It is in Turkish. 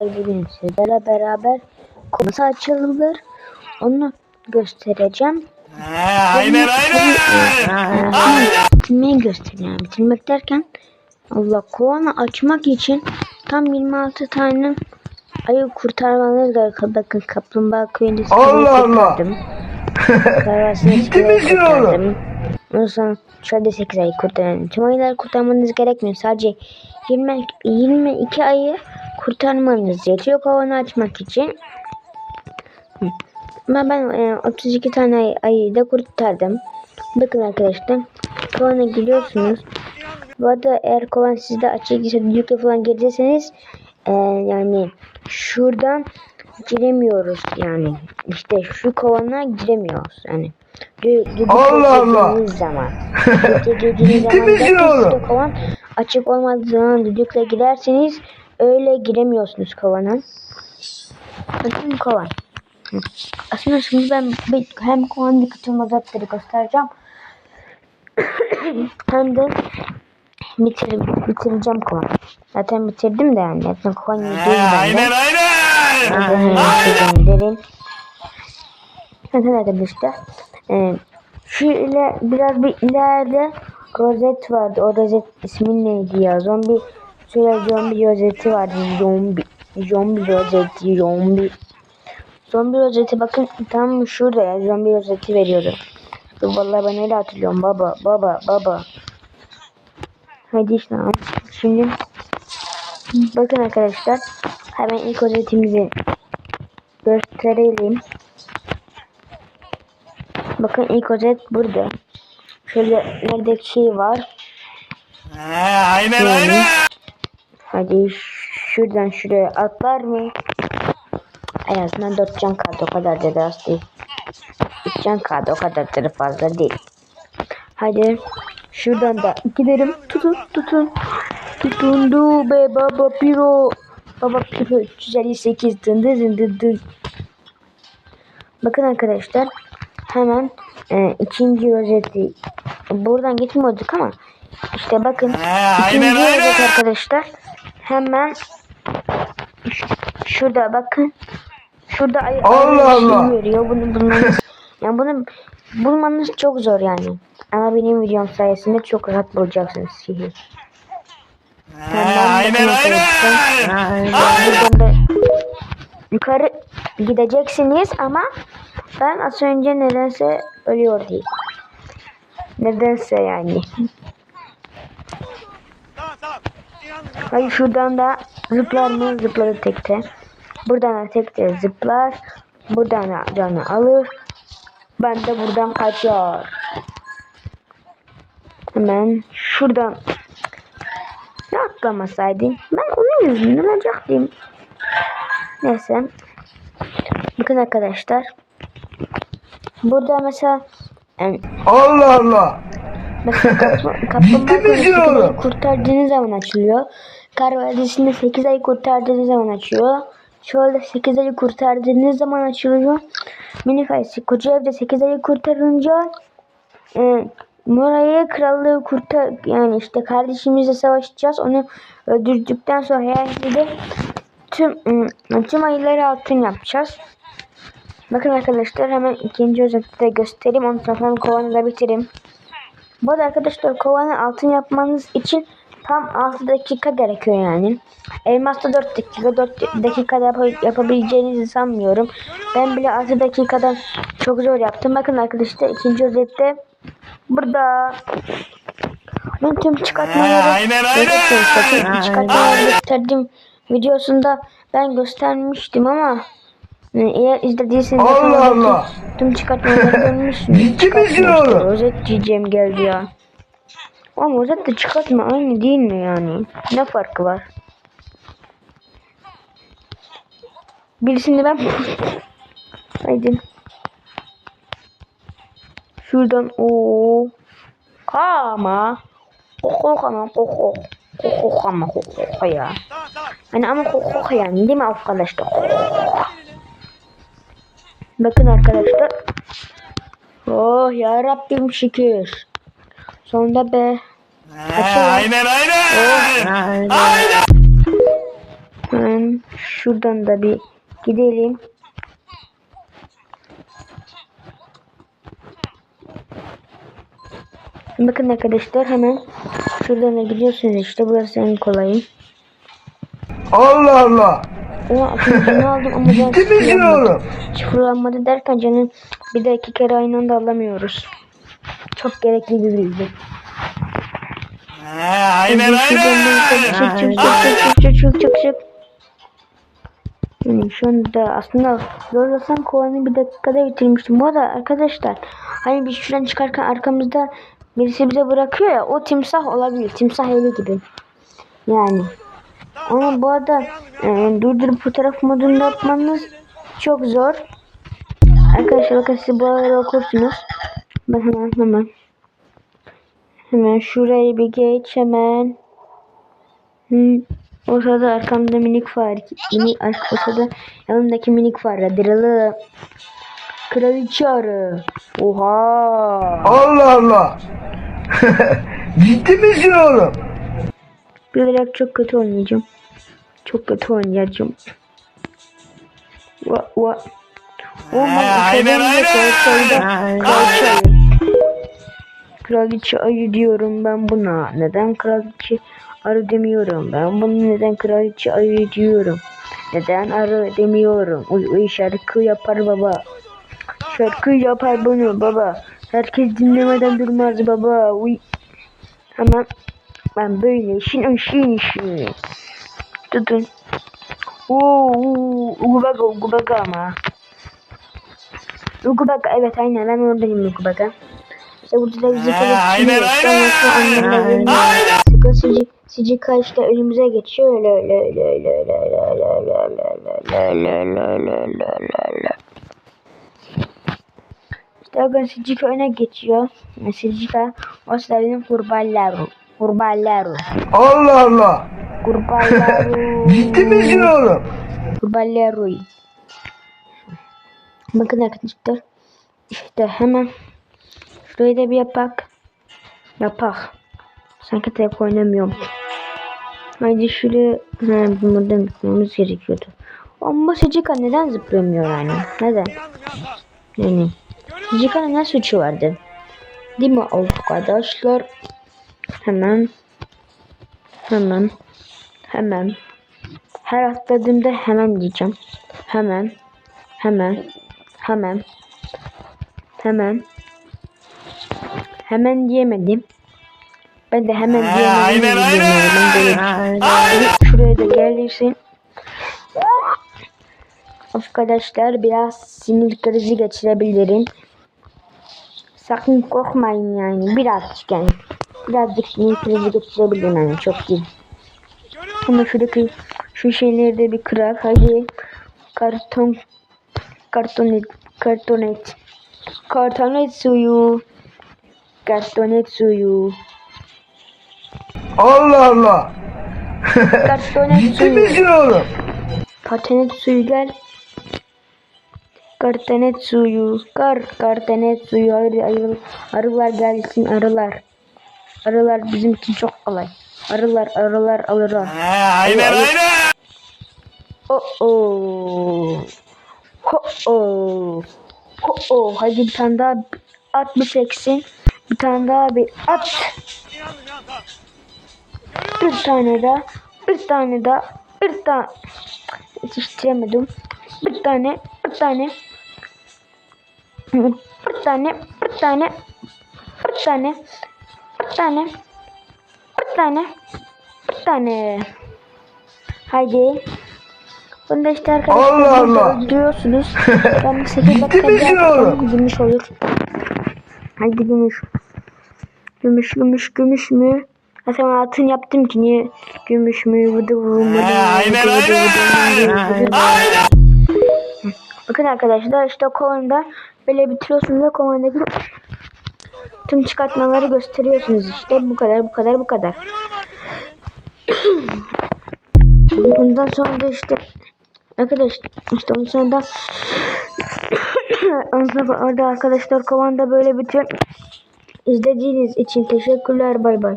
Bugün sizlerle beraber nasıl açılır onu göstereceğim. Ha, aynen aynen. Bitirmeyi göstereceğim. Bitirmek derken Allah kovanı açmak için tam 26 tane ayı kurtarmanız gerekiyor. Bakın kaplumbağa köyünde Allah Allah. kurtardım. Karasını Ciddi misin oğlum? Ondan sonra şöyle 8 ayı kurtardım. Tüm ayıları kurtarmanız gerekmiyor. Sadece 20, 22 ayı kurtarmanız yetiyor kovanı açmak için. Ama ben e, 32 tane ay- ayıyı da kurtardım. Bakın arkadaşlar. Kovana giriyorsunuz. Bu arada eğer kovan sizde açıktıysa düdükle falan girecekseniz e, yani şuradan giremiyoruz yani. İşte şu kovana giremiyoruz yani. Dü düdükle Allah Allah. zaman. Ciddi da oğlum? kovan açık olmadığı zaman düdükle girerseniz öyle giremiyorsunuz kovana. Bakın kovan. Aslında şimdi ben hem kovanın bütün mazatları göstereceğim. hem de bitir, bitireceğim kovan. Zaten bitirdim de yani. Zaten kovan yüzdeyiz Ha, bende. aynen aynen. Zaten derin. Zaten arkadaşlar. E, şu ile biraz bir ileride rozet vardı. O rozet ismi neydi ya? Zombi şöyle zombi rozeti vardı. Zombi. Zombi rozeti. Zombi. Zombi rozeti bakın tam şurada ya. Zombi rozeti veriyordu. Vallahi ben öyle hatırlıyorum. Baba baba baba. Hadi işte. Şimdi bakın arkadaşlar. Hemen ilk rozetimizi gösterelim. Bakın ilk rozet burada. Şöyle nerede şey var. Aynen aynen. Hadi şuradan şuraya atlar mı? En azından 4 can kaldı o kadar da az değil. 3 can kaldı o kadar da fazla değil. Hadi şuradan da gidelim. Tutun tutun. Tutundu be baba piro. Baba piro 358 dın dın dın. Bakın arkadaşlar hemen e, ikinci rozeti buradan gitmiyorduk ama işte bakın ikinci rozet arkadaşlar hemen şurada bakın şurada ay Allah ay- şey Allah. veriyor bunu bulmanız yani bunu bulmanız çok zor yani ama benim videom sayesinde çok rahat bulacaksınız sihir. Aynen aynen. Da yukarı gideceksiniz ama ben az önce nedense ölüyor değil. Nedense yani. Hayır şuradan da zıplar mı? Zıpladı tekte. Buradan da tekte zıplar. Buradan da canı alır. Ben de buradan kaçar. Hemen şuradan ne atlamasaydın? Ben onun yüzünden olacaktım. Neyse. Bakın arkadaşlar. Burada mesela yani Allah Allah. mesela oğlum? kurtardığınız zaman açılıyor. Kar Vadisi'nde 8 ay kurtardığınız zaman açıyor. Şöyle 8 ayı kurtardığınız zaman açılıyor. Mini Faysi koca evde 8 ayı kurtarınca e, Mora'yı krallığı kurtar yani işte kardeşimizle savaşacağız. Onu öldürdükten sonra yani de tüm ım, tüm ayıları altın yapacağız. Bakın arkadaşlar hemen ikinci özeti de göstereyim. Onu sonra kovanı da bitireyim. Bu arkadaşlar kovanı altın yapmanız için tam 6 dakika gerekiyor yani. Elmas'ta 4 dakika 4 dakikada yap- yapabileceğinizi sanmıyorum. Ben bile 6 dakikadan çok zor yaptım. Bakın arkadaşlar ikinci özette burada ben tüm çıkartmaları aynen, aynen. gösterdim. Çıkartmaları gösterdiğim videosunda ben göstermiştim ama e, eğer izlediyseniz Allah Allah. Tüm çıkartmaları görmüşsünüz. Ciddi işte, oğlum? Rozet diyeceğim geldi ya. Ama rozet de çıkartma aynı değil mi yani? Ne farkı var? Birisini ben... Haydi. Şuradan o Kama. Kokok ama kokok. Kokok ama kokok ya. Hani ama kokok yani değil mi arkadaşlar? Bakın arkadaşlar. Oh ya Rabbim şükür. Sonunda be. Ha, aynen aynen. Ben Hemen şuradan da bir gidelim. Bakın arkadaşlar hemen şuradan da gidiyorsunuz işte burası en kolayı. Allah Allah. O ne aldım ama Ciddi misin oğlum? Sıfırlanmadı derken canım bir de iki kere aynı anda alamıyoruz. Çok gerekli bir bilgi aynen aynen. Çok çok çok çok. Şu anda aslında zorlasam kovalayı bir dakikada bitirmiştim. Bu arada arkadaşlar hani biz şuradan çıkarken arkamızda birisi bize bırakıyor ya o timsah olabilir. Timsah eli gibi. Yani. Ama bu arada e, durdurup fotoğraf modunda yapmanız çok zor. Arkadaşlar bakın siz bu arada okursunuz. Ben hemen hemen. Hemen şurayı bir geç hemen. Hı. O sırada arkamda minik fare. Minik, ar- o sırada yanımdaki minik fare. Dırılı. Kraliçe arı. Oha. Allah Allah. Ciddi misin oğlum? Bilerek çok kötü oynayacağım. Çok kötü oynayacağım. Va va. O Ha, aynen aynen. Kraliçe ayı. Kraliçe ayı diyorum ben buna. Neden kraliçe arı demiyorum? Ben bunu neden kraliçe ayı diyorum? Neden arı demiyorum? Uy uy şarkı yapar baba. Şarkı yapar bunu baba. Herkes dinlemeden durmaz baba. Uy. Hemen ben böyle işin işin işin. Tutun. Oo, ugubaga ugubaga ama. Ugubaga evet aynen ben oradayım ugubaga. İşte burada da bizi aynen, aynen. Aynen. Sıkı sıcıka işte önümüze geçiyor öyle öyle öyle öyle öyle öyle öyle öyle öyle öyle öyle öyle öyle öyle öyle. İşte o gün Sicika öne geçiyor. Sicika o sırada kurbalları. Kurbalları. Allah Allah. Kurbalları. Ciddi misin oğlum? Kurbalları. Bakın arkadaşlar. İşte hemen şurayı da bir yapak. Yapak. Sanki tek oynamıyorum. Haydi şuraya ha, buradan gitmemiz gerekiyordu. Ama Sicika neden zıplamıyor yani? Neden? Yani Sicika'nın ne suçu vardı? Değil mi arkadaşlar? Hemen hemen hemen her atladığımda hemen diyeceğim. Hemen hemen hemen hemen hemen diyemedim. Ben de hemen Ha, diyemedim. aynen, aynen. Şuraya da gelirsin. Arkadaşlar biraz sinir krizi geçirebilirim. Sakın korkmayın yani birazcık yani. Birazcık sinir krizi geçirebilirim yani çok değil. Ama şuradaki şu şeyleri de bir kırak hadi. Karton kartonet kartonet kartonet suyu kartonet suyu Allah Allah. kartonet Ciddi suyu misin oğlum? kartonet suyu gel kartonet suyu kar kartonet suyu arı, arı, arılar gelsin arılar arılar bizim için çok kolay arılar arılar arılar Ha, aynen aynen. Oh oh. Ho oh. Ho oh. Hadi bir tane daha at bir çeksin. Bir tane daha bir at. Bir tane daha. Bir tane daha. Bir tane. Yetiştiremedim. Bir tane. Bir tane. Bir tane. Bir tane. Bir tane. Bir tane. Bir tane. Bir tane. Haydi. Bunda işte arkadaşlar Allah Allah. öldürüyorsunuz. Ben 8 dakika misin oğlum? gümüş olur. Haydi gümüş. Gümüş gümüş gümüş mü? Ha sen altın yaptım ki niye gümüş mü? Vıdı Ha, aynen aynen. Aynen. Bakın arkadaşlar işte kovanda böyle bitiriyorsunuz ve kovandaki tüm çıkartmaları gösteriyorsunuz işte bu kadar bu kadar bu kadar. Bundan sonra da işte arkadaşlar işte ondan sonra da ondan sonra orada arkadaşlar kovanda böyle bitiyor. İzlediğiniz için teşekkürler bay bay.